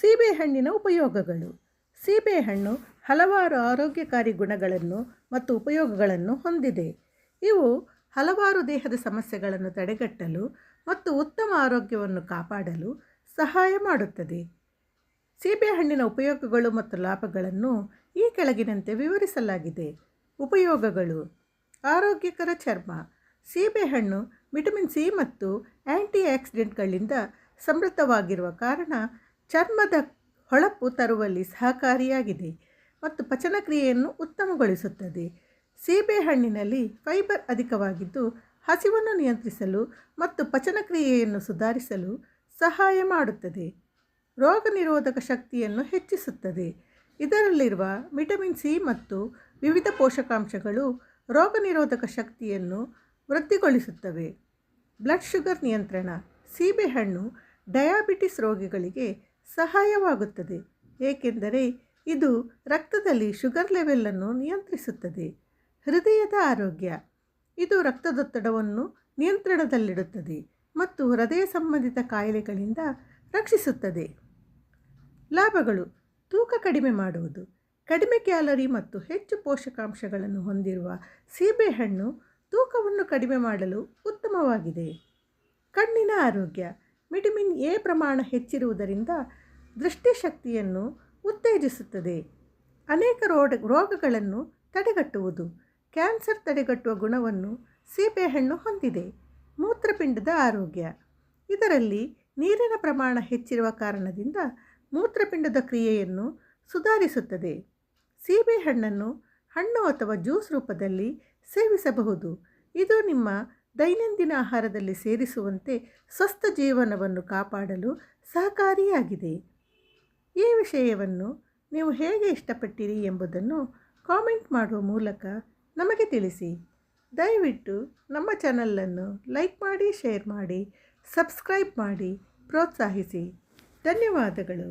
ಸೀಬೆಹಣ್ಣಿನ ಉಪಯೋಗಗಳು. ಸೀಬೆಹಣ್ಣು ಹಲವಾರು ಆರೋಗ್ಯಕಾರಿ ಗುಣಗಳನ್ನು ಮತ್ತು ಉಪಯೋಗಗಳನ್ನು ಹೊಂದಿದೆ. ಇವು ಹಲವಾರು ದೇಹದ ಸಮಸ್ಯೆಗಳನ್ನು ತಡೆಗಟ್ಟಲು ಮತ್ತು ಉತ್ತಮ ಆರೋಗ್ಯವನ್ನು ಕಾಪಾಡಲು ಸಹಾಯ ಮಾಡುತ್ತದೆ. ಸೀಬೆಹಣ್ಣಿನ ಉಪಯೋಗಗಳು ಮತ್ತು ಲಾಭಗಳನ್ನು ಈ ಕೆಳಗಿನಂತೆ ವಿವರಿಸಲಾಗಿದೆ. ಉಪಯೋಗಗಳು. ಆರೋಗ್ಯಕರ ಚರ್ಮ. ಸೀಬೆಹಣ್ಣು ವಿಟಮಿನ್ ಸಿ ಮತ್ತು ಆ್ಯಂಟಿ ಆಕ್ಸಿಡೆಂಟ್ಗಳಿಂದ ಸಮೃದ್ಧವಾಗಿರುವ ಕಾರಣ ಚರ್ಮದ ಹೊಳಪು ತರುವಲ್ಲಿ ಸಹಕಾರಿಯಾಗಿದೆ ಮತ್ತು ಪಚನಕ್ರಿಯೆಯನ್ನು ಉತ್ತಮಗೊಳಿಸುತ್ತದೆ. ಸೀಬೆಹಣ್ಣಿನಲ್ಲಿ ಫೈಬರ್ ಅಧಿಕವಾಗಿದ್ದು, ಹಸಿವನ್ನು ನಿಯಂತ್ರಿಸಲು ಮತ್ತು ಪಚನಕ್ರಿಯೆಯನ್ನು ಸುಧಾರಿಸಲು ಸಹಾಯ ಮಾಡುತ್ತದೆ. ರೋಗ ನಿರೋಧಕ ಶಕ್ತಿಯನ್ನು ಹೆಚ್ಚಿಸುತ್ತದೆ. ಇದರಲ್ಲಿರುವ ವಿಟಮಿನ್ ಸಿ ಮತ್ತು ವಿವಿಧ ಪೋಷಕಾಂಶಗಳು ರೋಗ ನಿರೋಧಕ ಶಕ್ತಿಯನ್ನು ವೃದ್ಧಿಗೊಳಿಸುತ್ತವೆ. ಬ್ಲಡ್ ಶುಗರ್ ನಿಯಂತ್ರಣ. ಸೀಬೆಹಣ್ಣು ಡಯಾಬಿಟಿಸ್ ರೋಗಿಗಳಿಗೆ ಸಹಾಯವಾಗುತ್ತದೆ, ಏಕೆಂದರೆ ಇದು ರಕ್ತದಲ್ಲಿ ಶುಗರ್ ಲೆವೆಲ್ಲನ್ನು ನಿಯಂತ್ರಿಸುತ್ತದೆ. ಹೃದಯದ ಆರೋಗ್ಯ, ಇದು ರಕ್ತದೊತ್ತಡವನ್ನು ನಿಯಂತ್ರಣದಲ್ಲಿಡುತ್ತದೆ ಮತ್ತು ಹೃದಯ ಸಂಬಂಧಿತ ಕಾಯಿಲೆಗಳಿಂದ ರಕ್ಷಿಸುತ್ತದೆ. ಲಾಭಗಳು, ತೂಕ ಕಡಿಮೆ ಮಾಡುವುದು, ಕಡಿಮೆ ಕ್ಯಾಲರಿ ಮತ್ತು ಹೆಚ್ಚು ಪೋಷಕಾಂಶಗಳನ್ನು ಹೊಂದಿರುವ ಸೀಬೆಹಣ್ಣು ತೂಕವನ್ನು ಕಡಿಮೆ ಮಾಡಲು ಉತ್ತಮವಾಗಿದೆ. ಕಣ್ಣಿನ ಆರೋಗ್ಯ ವಿಟಮಿನ್ ಎ ಪ್ರಮಾಣ ಹೆಚ್ಚಿರುವುದರಿಂದ ದೃಷ್ಟಿಶಕ್ತಿಯನ್ನು ಉತ್ತೇಜಿಸುತ್ತದೆ. ಅನೇಕ ರೋಗ ರೋಗಗಳನ್ನು ತಡೆಗಟ್ಟುವುದು. ಕ್ಯಾನ್ಸರ್ ತಡೆಗಟ್ಟುವ ಗುಣವನ್ನು ಸೀಬೆಹಣ್ಣು ಹೊಂದಿದೆ. ಮೂತ್ರಪಿಂಡದ ಆರೋಗ್ಯ. ಇದರಲ್ಲಿ ನೀರಿನ ಪ್ರಮಾಣ ಹೆಚ್ಚಿರುವ ಕಾರಣದಿಂದ ಮೂತ್ರಪಿಂಡದ ಕ್ರಿಯೆಯನ್ನು ಸುಧಾರಿಸುತ್ತದೆ. ಸೀಬೆಹಣ್ಣನ್ನು ಹಣ್ಣು ಅಥವಾ ಜ್ಯೂಸ್ ರೂಪದಲ್ಲಿ ಸೇವಿಸಬಹುದು. ಇದು ನಿಮ್ಮ ದೈನಂದಿನ ಆಹಾರದಲ್ಲಿ ಸೇರಿಸುವಂತೆ ಸ್ವಸ್ಥ ಜೀವನವನ್ನು ಕಾಪಾಡಲು ಸಹಕಾರಿಯಾಗಿದೆ. ಈ ವಿಷಯವನ್ನು ನೀವು ಹೇಗೆ ಇಷ್ಟಪಟ್ಟಿರಿ ಎಂಬುದನ್ನು ಕಾಮೆಂಟ್ ಮಾಡುವ ಮೂಲಕ ನಮಗೆ ತಿಳಿಸಿ. ದಯವಿಟ್ಟು ನಮ್ಮ ಚಾನಲನ್ನು ಲೈಕ್ ಮಾಡಿ, ಶೇರ್ ಮಾಡಿ, ಸಬ್ಸ್ಕ್ರೈಬ್ ಮಾಡಿ, ಪ್ರೋತ್ಸಾಹಿಸಿ. ಧನ್ಯವಾದಗಳು.